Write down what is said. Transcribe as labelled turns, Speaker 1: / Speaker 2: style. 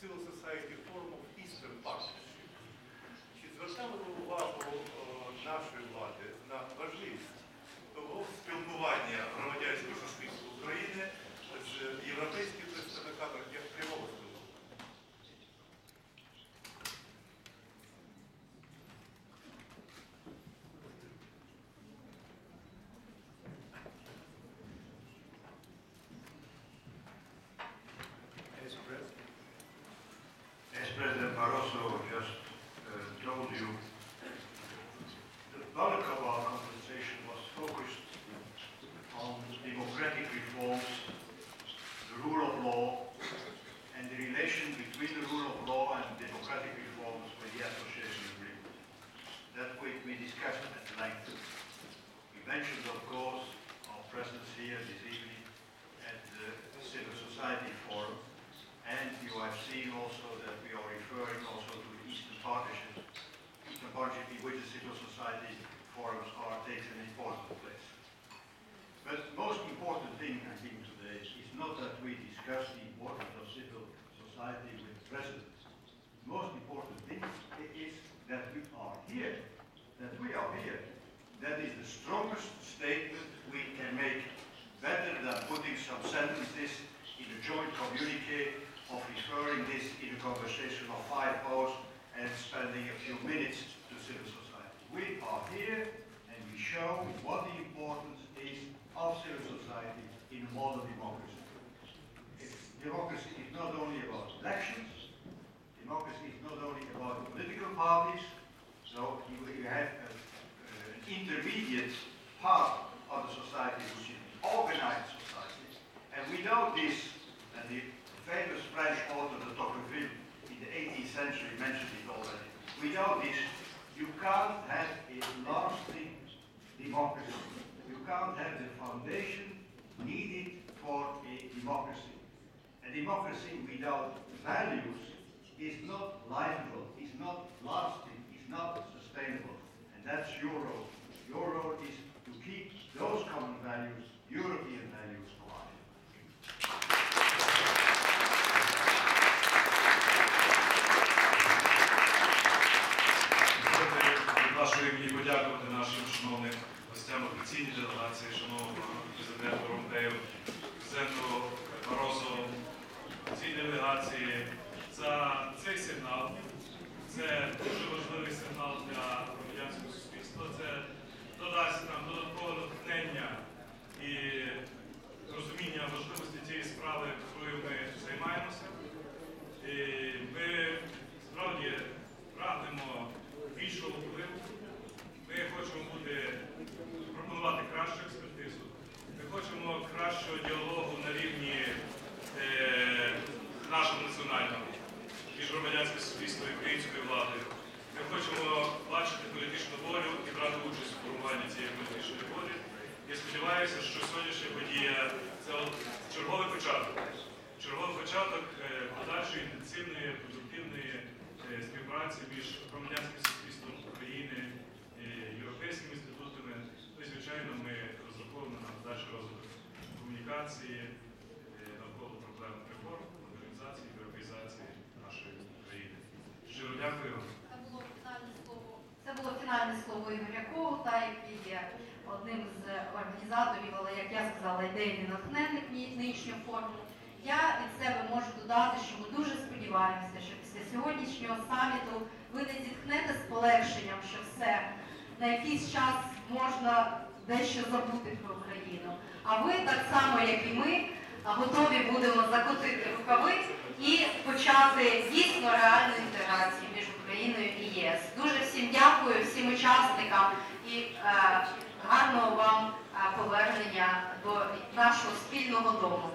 Speaker 1: Civil Society Forum of Eastern Partnership. Чи звертали ви увагу нашої
Speaker 2: we are here. That is the strongest statement we can make, better than putting some sentences in a joint communique of referring this in a conversation of five hours and spending a few minutes to civil society. We are here and we show what the importance is of civil society in modern democracy. Democracy is not only about elections, democracy is not only about political parties, so you, have intermediate part of the society which is organized society. And we know this, and the famous French author de Tocqueville in the 18th century mentioned it already. We know this, you can't have a lasting democracy. You can't have the foundation needed for a democracy. A democracy without values is not livable, is not lasting, is not sustainable. And that's your role.
Speaker 3: Нашим шановним гостям офіційній делегації, шановному президенту Ромпею, президенту Барозу, цій делегації за цей сигнал. Це дуже важливий сигнал для громадянського суспільства. Це додасть нам додаткове натхнення і розуміння важливості цієї справи, якою ми займаємося. І ми справді прагнемо більшого впливу. Ми хочемо бути, пропонувати кращу експертизу. Ми хочемо кращого діалогу на рівні е, нашого національного між суспільством і українською владою. Ми хочемо бачити політичну волю і брати участь у формуванні цієї політичної волі. Я сподіваюся, що сьогоднішня подія це черговий початок. Черговий початок е, подальшої інтенсивної, продуктивної е, співпраці між громадянським суспільством України, і європейськими інститутами. Ну і, звичайно, ми розраховуємо на подальший розвиток комунікації
Speaker 4: слово Ігоря Коута, який є одним з організаторів, але як я сказала, ідейний натхненник ні- нинішнього форуму. Я від себе можу додати, що ми дуже сподіваємося, що після сьогоднішнього саміту ви не зітхнете з полегшенням, що все на якийсь час можна дещо забути про Україну. А ви так само, як і ми, готові будемо закотити рукави і почати дійсно реальну інтеграцію між Україною і ЄС. Дуже дякую, всім учасникам і е, гарного вам е, повернення до нашого спільного дому.